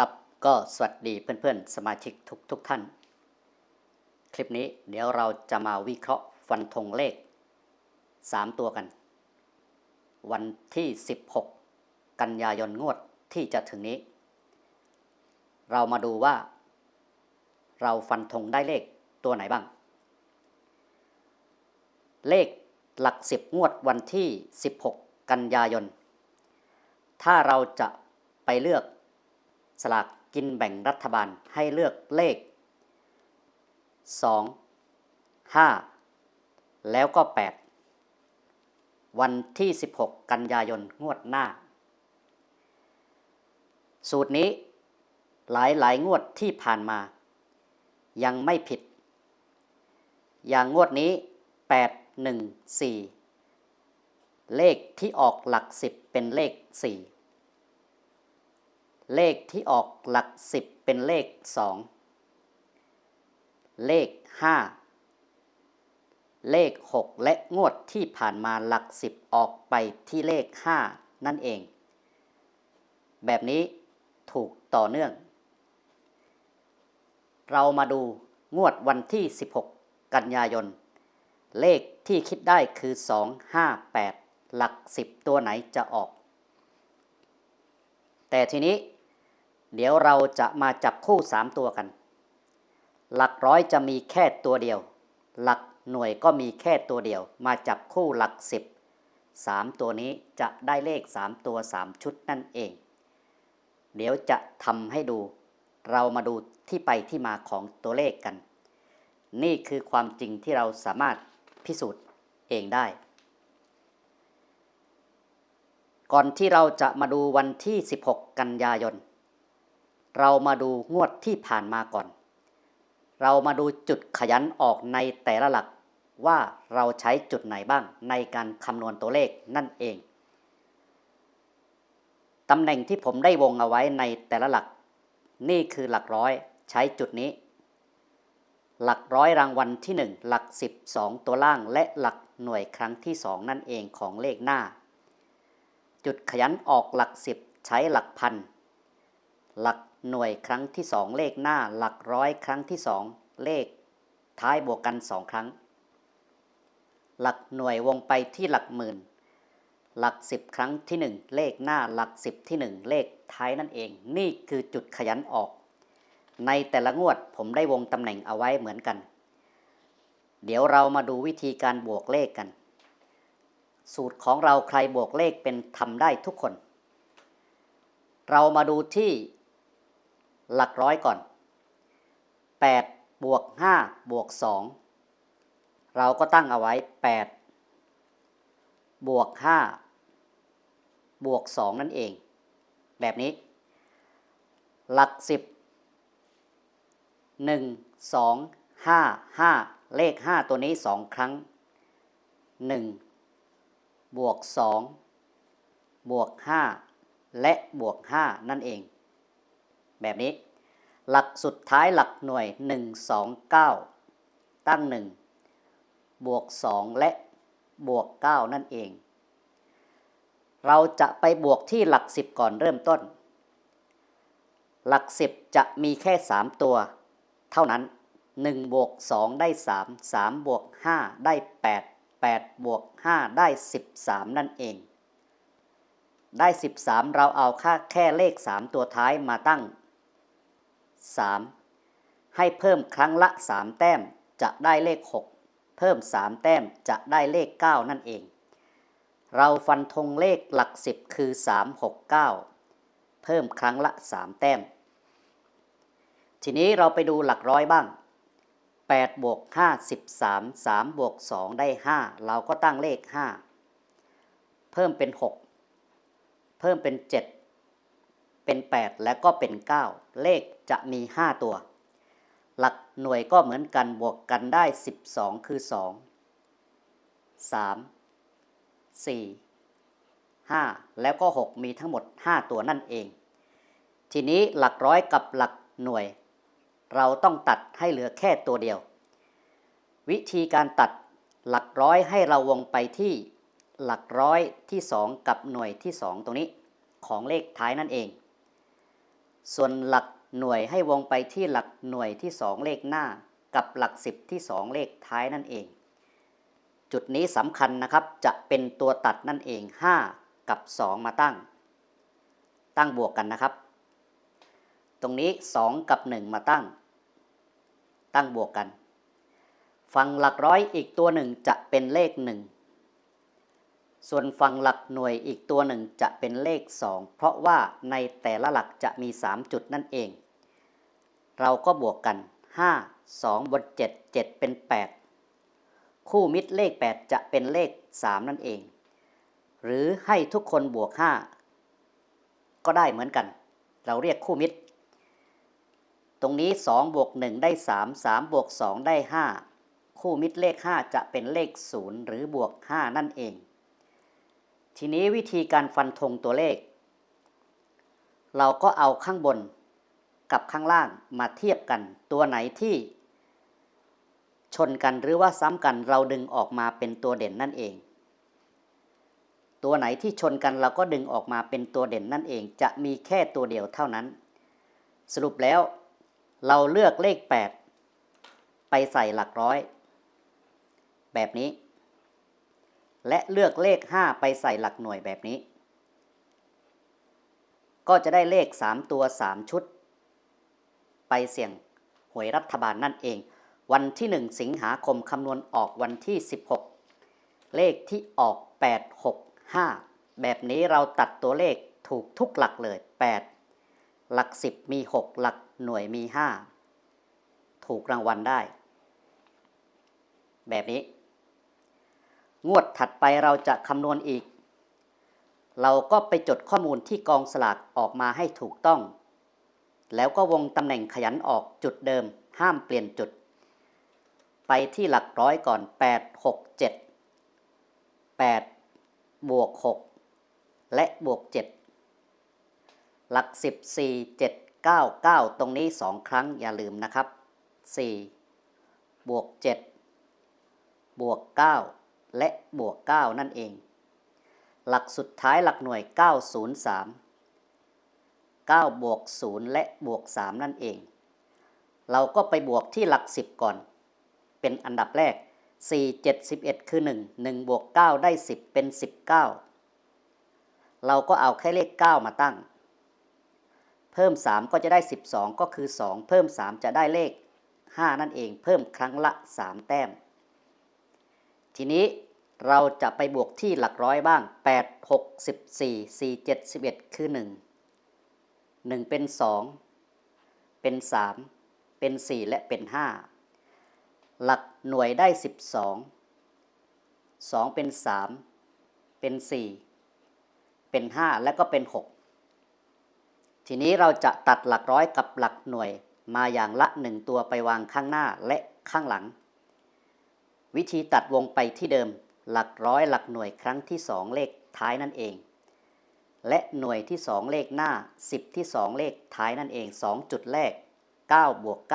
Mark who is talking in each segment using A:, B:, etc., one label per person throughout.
A: ครับก็สวัสดีเพื่อนๆ สมาชิกทุกทุกท่าน คลิปนี้เดี๋ยวเราจะมาวิเคราะห์ฟันธงเลข 3 ตัวกัน วันที่ 16 กันยายนงวดที่จะถึงนี้ เรามาดูว่า เราฟันธงได้เลขตัวไหนบ้าง เลขหลักสิบงวดวันที่ 16 กันยายน ถ้าเราจะไปเลือก สลากกินแบ่งรัฐบาลให้เลือกเลข 2 5 แล้วก็ 8 วันที่ 16 กันยายนงวดหน้า สูตรนี้หลายหลายงวดที่ผ่านมา ยังไม่ผิด อย่างงวดนี้ 8 1 4 เลขที่ออกหลัก 10 เป็นเลข 4 เลขที่ออกหลัก10เป็นเลข2เลข5เลข6และงวดที่ผ่านมาหลัก10ออกไปที่เลข5นั่นเอง แบบนี้ถูกต่อเนื่อง เรามาดูงวดวันที่ 16 กันยายน เลขที่คิดได้คือ 2 5 8 หลัก 10 ตัวไหนจะออก แต่ทีนี้ เดี๋ยวเราจะมาจับคู่3ตัวกัน หลักร้อยจะมีแค่ตัวเดียว หลักหน่วยก็มีแค่ตัวเดียว มาจับคู่หลัก10 3ตัวนี้จะได้เลข3ตัว3ชุดนั่นเอง เดี๋ยวจะทำให้ดู เรามาดูที่ไปที่มาของตัวเลขกัน นี่คือความจริงที่เราสามารถพิสูจน์เองได้ ก่อนที่เราจะมาดูวันที่ 16 กันยายน เรามาดูงวดที่ผ่านมาก่อน เรามาดูจุดขยันออกในแต่ละหลักว่าเราใช้จุดไหนบ้างในการคำนวณตัวเลขนั่นเอง ตำแหน่งที่ผมได้วงเอาไว้ในแต่ละหลัก นี่คือหลักร้อยใช้จุดนี้ หลักร้อยรางวัลที่ 1 หลัก 12 ตัวล่างและหลักหน่วยครั้งที่ 2 นั่นเองของเลขหน้า จุดขยันออกหลัก 10 ใช้หลักพันหลัก หน่วยครั้งที่ 2 เลขหน้าหลักร้อยครั้งที่ 2 เลข ท้ายบวกกัน 2 ครั้ง หลักหน่วยวงไปที่หลักหมื่น หลัก 10 ครั้งที่ 1 เลขหน้าหลัก 10 ที่ 1 เลขท้ายนั่นเอง นี่คือจุดขยันออก ในแต่ละงวดผมได้วงตำแหน่งเอาไว้เหมือนกัน เดี๋ยวเรามาดูวิธีการบวกเลขกัน สูตรของเราใครบวกเลขเป็นทำได้ทุกคน เรามาดูที่ หลักร้อยก่อน 8 บวก 5 บวก 2 เราก็ตั้งเอาไว้ 8 บวก 5 บวก 2 นั่นเอง แบบนี้ หลัก 10 1 2 5 5 เลข 5 ตัวนี้ 2 ครั้ง 1 บวก 2 บวก 5 และบวก 5 นั่นเอง แบบนี้ หลักสุดท้ายหลักหน่วย 1 2 9 ตั้ง 1 บวก 2 และบวก 9 นั่นเอง เราจะไปบวกที่หลัก 10 ก่อนเริ่มต้น หลัก 10 จะมีแค่ 3 ตัว เท่านั้น 1 บวก 2 ได้ 3 3 บวก 5 ได้ 8 8 บวก 5 ได้ 13 นั่นเองได้ 13 เราเอาค่าแค่เลข 3 ตัวท้ายมาตั้ง 3 ให้เพิ่มครั้งละ 3 แต้มจะได้เลข 6 เพิ่ม 3 แต้มจะได้เลข 9 นั่นเอง เราฟันธงเลขหลัก 10 คือ 3 6 9 เพิ่มครั้งละ 3 แต้ม ทีนี้เราไปดูหลักร้อยบ้าง8บวก5 13 3บวก2ได้ 5 เราก็ตั้งเลข 5 เพิ่มเป็น 6 เพิ่มเป็น 7 เป็น 8 และก็เป็น 9 เลขจะมี 5 ตัว หลักหน่วยก็เหมือนกันบวกกันได้ 12 คือ 2 3 4 5 แล้วก็ 6 มีทั้งหมด 5 ตัวนั่นเอง ทีนี้หลักร้อยกับหลักหน่วย เราต้องตัดให้เหลือแค่ตัวเดียว วิธีการตัดหลักร้อยให้เราวงไปที่หลักร้อยที่ 2 กับหน่วยที่ 2 ตรงนี้ของเลขท้ายนั่นเอง ส่วนหลักหน่วยให้วงไปที่หลักหน่วยที่ 2 เลขหน้า กับหลัก 10 ที่ 2 เลขท้ายนั่นเอง จุดนี้สำคัญนะครับจะเป็นตัวตัดนั่นเอง 5 กับ 2 มาตั้ง ตั้งบวกกันนะครับ ตรงนี้ 2 กับ 1 มาตั้ง ตั้งบวกกัน ฝั่งหลักร้อยอีกตัวหนึ่งจะเป็นเลข 1 ส่วนฝั่งหลักหน่วยอีกตัวหนึ่งจะเป็นเลข 2 เพราะว่าในแต่ละหลักจะมี 3 จุดนั่นเอง เราก็บวกกัน 5 2บน7 7 เป็น 8 คู่มิตรเลข 8 จะเป็นเลข 3 นั่นเอง หรือให้ทุกคนบวก 5 ก็ได้เหมือนกัน เราเรียกคู่มิตร ตรงนี้ 2 บวก 1 ได้ 3 3 บวก 2 ได้ 5 คู่มิตรเลข 5 จะเป็นเลข 0 หรือบวก 5 นั่นเอง ทีนี้วิธีการฟันธงตัวเลข เราก็เอาข้างบนกับข้างล่างมาเทียบกัน ตัวไหนที่ ชนกันหรือว่าซ้ำกันเราดึงออกมาเป็นตัวเด่นนั่นเอง ตัวไหนที่ชนกันเราก็ดึงออกมาเป็นตัวเด่นนั่นเอง จะมีแค่ตัวเดียวเท่านั้น สรุปแล้ว เราเลือกเลข 8 ไปใส่หลักร้อย แบบนี้ และเลือกเลข 5 ไปใส่หลักหน่วยแบบนี้ ก็จะได้เลข 3 ตัว 3 ชุด ไปเสี่ยงหวยรัฐบาลนั่นเอง วันที่ 1 สิงหาคมคำนวณออกวันที่ 16 เลขที่ออก 865 แบบนี้เราตัดตัวเลขถูกทุกหลักเลย 8 หลัก 10 มี 6 หลักหน่วยมี 5 ถูกรางวัลได้ แบบนี้ งวดถัดไปเราจะคำนวณอีก เราก็ไปจดข้อมูลที่กองสลากออกมาให้ถูกต้อง แล้วก็วงตำแหน่งขยันออกจุดเดิม ห้ามเปลี่ยนจุด ไปที่หลักร้อยก่อน 8 6 7 8 บวก 6 และบวก 7 หลัก 14 7 9 9 ตรงนี้ 2 ครั้งอย่าลืมนะครับ 4 บวก 7 บวก 9 และบวก 9 นั่นเอง หลักสุดท้ายหลักหน่วย 903 9 บวก 0 และบวก 3 นั่นเอง เราก็ไปบวกที่หลัก 10 ก่อน เป็นอันดับแรก 4 7 11 คือ 1 1 บวก 9 ได้ 10 เป็น 19 เราก็เอาแค่เลข 9 มาตั้ง เพิ่ม 3 ก็จะได้ 12 ก็คือ 2 เพิ่ม 3 จะได้เลข 5 นั่นเอง เพิ่มครั้งละ 3 แต้มทีนี้ เราจะไปบวกที่หลักร้อยบ้าง 8 6 14 4 7 11 คือ 1 1 เป็น 2 เป็น 3 เป็น 4 และเป็น 5 หลักหน่วยได้ 12 2 เป็น 3 เป็น 4 เป็น 5 และก็เป็น 6 ทีนี้เราจะตัดหลักร้อยกับหลักหน่วยมาอย่างละ 1 ตัวไปวางข้างหน้าและข้างหลัง วิธีตัดวงไปที่เดิม หลักร้อยหลักหน่วยครั้งที่ 2 เลขท้ายนั่นเอง และหน่วยที่ 2 เลขหน้า 10 ที่ 2 เลขท้ายนั่นเอง 2 จุดแรก9บวก9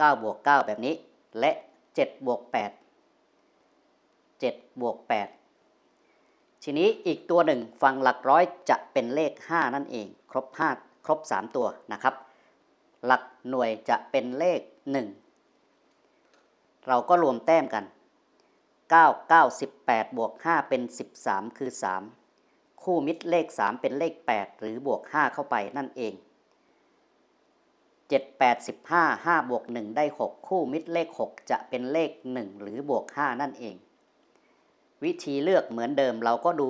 A: 9บวก9แบบนี้ และ7บวก8 7บวก8ทีนี้อีกตัวหนึ่งฝั่งหลักร้อยจะเป็นเลข 5 นั่นเอง ครบ 5 ครบ 3 ตัวนะครับ หลักหน่วยจะเป็นเลข 1 เราก็รวมแต้มกัน 9 9 18 บวก 5 เป็น 13 คือ 3 คู่มิตรเลข 3 เป็นเลข 8 หรือบวก 5 เข้าไปนั่นเอง 7 8 15 5 บวก 1 ได้ 6 คู่มิตรเลข 6 จะเป็นเลข 1 หรือบวก 5 นั่นเอง วิธีเลือกเหมือนเดิมเราก็ดู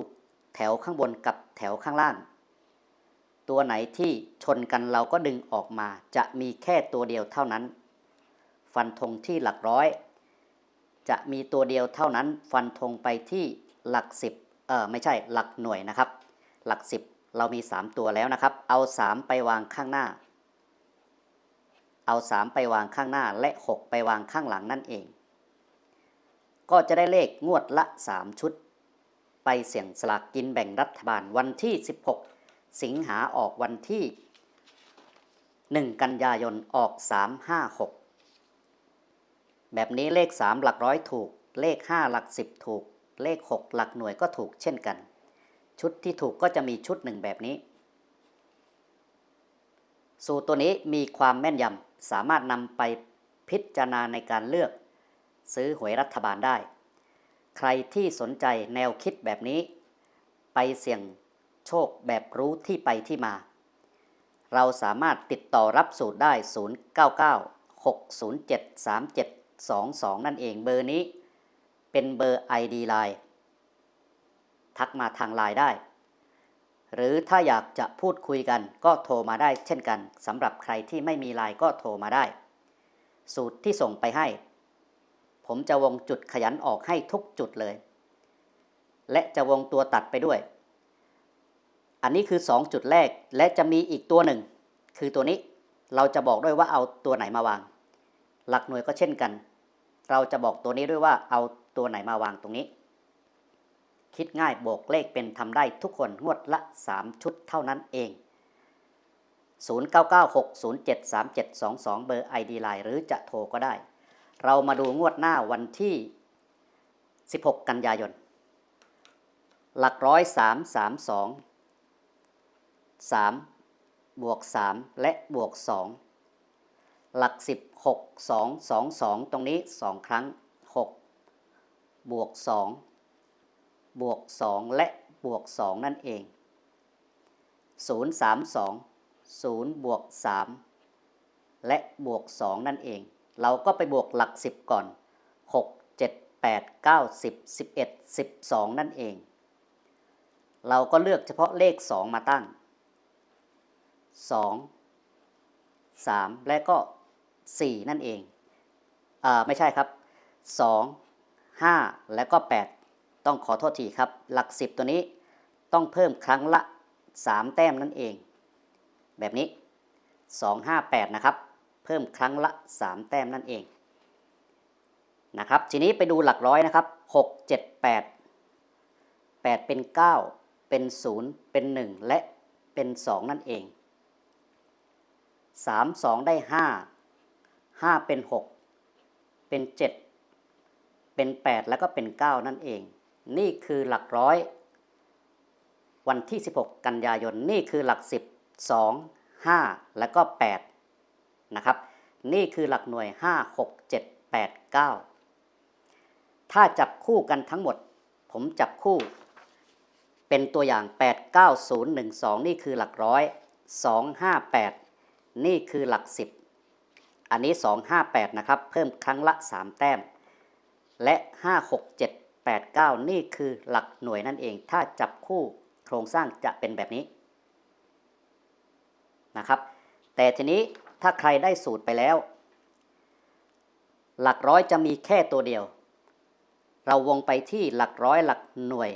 A: แถวข้างบนกับแถวข้างล่าง ตัวไหนที่ชนกันเราก็ดึงออกมา จะมีแค่ตัวเดียวเท่านั้น ฟันธงที่หลักร้อย จะมีตัวเดียวเท่านั้นฟันธงไปที่หลักสิบเออไม่ใช่หลักหน่วยนะครับ หลักสิบเรามี 3 ตัวแล้วนะครับ เอา 3 ไปวางข้างหน้า เอา 3 ไปวางข้างหน้าและ 6 ไปวางข้างหลังนั่นเอง ก็จะได้เลขงวดละ 3 ชุด ไปเสี่ยงสลากกินแบ่งรัฐบาลวันที่ 16 สิงหาออกวันที่ 1 กันยายนออก 356 แบบนี้เลข 3 หลักร้อยถูก เลข 5 หลัก 10 ถูก เลข 6 หลักหน่วยก็ถูกเช่นกัน ชุดที่ถูกก็จะมีชุดหนึ่งแบบนี้ สูตรตัวนี้มีความแม่นยำสามารถนำไปพิจารณาในการเลือก ซื้อหวยรัฐบาลได้ ใครที่สนใจแนวคิดแบบนี้ ไปเสี่ยงโชคแบบรู้ที่ไปที่มา เราสามารถติดต่อรับสูตรได้ 099 607 3722 นั่นเองเบอร์นี้เป็นเบอร์ ID Line ทักมาทางไลน์ได้ หรือถ้าอยากจะพูดคุยกันก็โทรมาได้เช่นกันสำหรับใครที่ไม่มีไลน์ก็โทรมาได้ สูตรที่ส่งไปให้ ผมจะวงจุดขยันออกให้ทุกจุดเลย และจะวงตัวตัดไปด้วย อันนี้คือ 2 จุดแรกและจะมีอีกตัวหนึ่ง คือตัวนี้เราจะบอกด้วยว่าเอาตัวไหนมาวาง หลักหน่วยก็เช่นกัน เราจะบอกตัวนี้ด้วยว่าเอาตัวไหนมาวางตรงนี้ คิดง่ายโบกเลขเป็นทำได้ทุกคนงวดละ 3 ชุดเท่านั้นเอง 0996073722 เบอร์ ID Line หรือจะโทรก็ได้ เรามาดูงวดหน้าวันที่ 16 กันยายน หลักร้อยสามสามสองสามบวกสามและบวกสอง หลักสิบหกสองสองสองตรงนี้สองครั้งหกบวกสองบวกสองและบวกสองนั่นเองศูนย์สามสองศูนย์บวกสามและบวกสองนั่นเอง เราก็ไปบวกหลักสิบก่อนหกเจ็ดแปดเก้าสิบสิบเอ็ดสิบสองนั่นเอง เราก็เลือกเฉพาะเลขสองมาตั้งสองสามและก็ สี่นั่นเองอ่าไม่ใช่ครับสองห้าและก็แปดต้องขอโทษทีครับ หลักสิบตัวนี้ต้องเพิ่มครั้งละสามแต้มนั่นเอง แบบนี้สองห้าแปดนะครับ เพิ่มครั้งละสามแต้มนั่นเองนะครับทีนี้ไปดูหลักร้อยนะครับหกเจ็ดแปดแปดเป็นเก้าเป็นศูนย์เป็นหนึ่งและเป็นสองนั่นเองสามสองได้ห้า ห้าเป็นหกเป็นเจ็ดเป็นแปดแล้วก็เป็นเก้านั่นเอง นี่คือหลักร้อย วันที่ 16 กันยายน นี่คือหลัก 10 2 5 แล้วก็8นะครับ นี่คือหลักหน่วย 5 6 7 8 9 ถ้าจับคู่กันทั้งหมด ผมจับคู่ เป็นตัวอย่าง 8 9 0 1 2 นี่คือหลักร้อย 2 5 8 นี่คือหลัก 10 อันนี้ 2 5 8 นะครับ เพิ่มครั้งละ 3 แต้ม และ 5 6 7 8 9 นี่คือหลักหน่วยนั่นเอง ถ้าจับคู่โครงสร้างจะเป็นแบบนี้นะครับ แต่ทีนี้ถ้าใครได้สูตรไปแล้ว หลักร้อยจะมีแค่ตัวเดียว เราวงไปที่หลักร้อยหลักหน่วย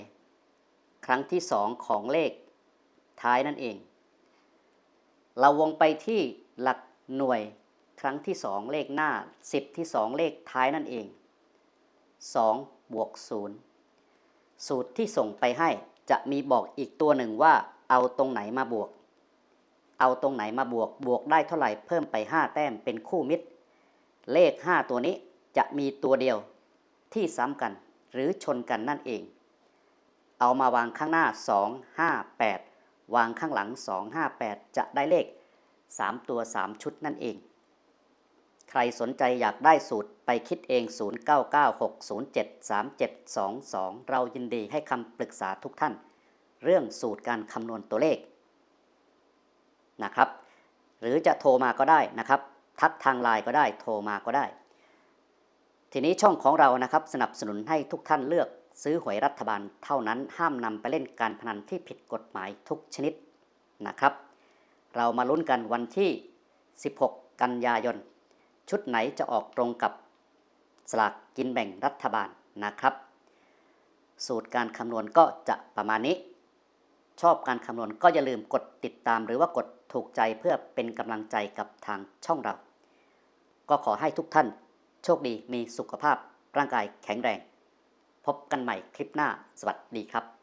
A: ครั้งที่สองของเลขท้ายนั่นเอง เราวงไปที่หลักหน่วย ครั้งที่สองเลขหน้า 10 ที่สองเลขท้ายนั่นเอง 2 บวก 0 สูตรที่ส่งไปให้จะมีบอกอีกตัวหนึ่งว่า เอาตรงไหนมาบวก เอาตรงไหนมาบวกบวกได้เท่าไหร่เพิ่มไป 5 แต้มเป็นคู่มิตร เลข 5 ตัวนี้จะมีตัวเดียวที่ซ้ำกันหรือชนกันนั่นเอง เอามาวางข้างหน้า 2 5 8 วางข้างหลัง 2 5 8 จะได้เลข 3 ตัว 3 ชุดนั่นเอง ใครสนใจอยากได้สูตรไปคิดเอง 0996073722 เรายินดีให้คำปรึกษาทุกท่าน เรื่องสูตรการคำนวณตัวเลขนะครับ หรือจะโทรมาก็ได้นะครับ ทักทางไลน์ก็ได้โทรมาก็ได้ ทีนี้ช่องของเรานะครับสนับสนุนให้ทุกท่านเลือกซื้อหวยรัฐบาลเท่านั้นห้ามนำไปเล่นการพนันที่ผิดกฎหมายทุกชนิดนะครับ เรามาลุ้นกันวันที่ 16 กันยายน ชุดไหนจะออกตรงกับสลากกินแบ่งรัฐบาลนะครับ สูตรการคำนวณก็จะประมาณนี้ ชอบการคำนวณก็อย่าลืมกดติดตามหรือว่ากดถูกใจเพื่อเป็นกำลังใจกับทางช่องเรา ก็ขอให้ทุกท่าน โชคดีมีสุขภาพร่างกายแข็งแรง พบกันใหม่คลิปหน้าสวัสดีครับ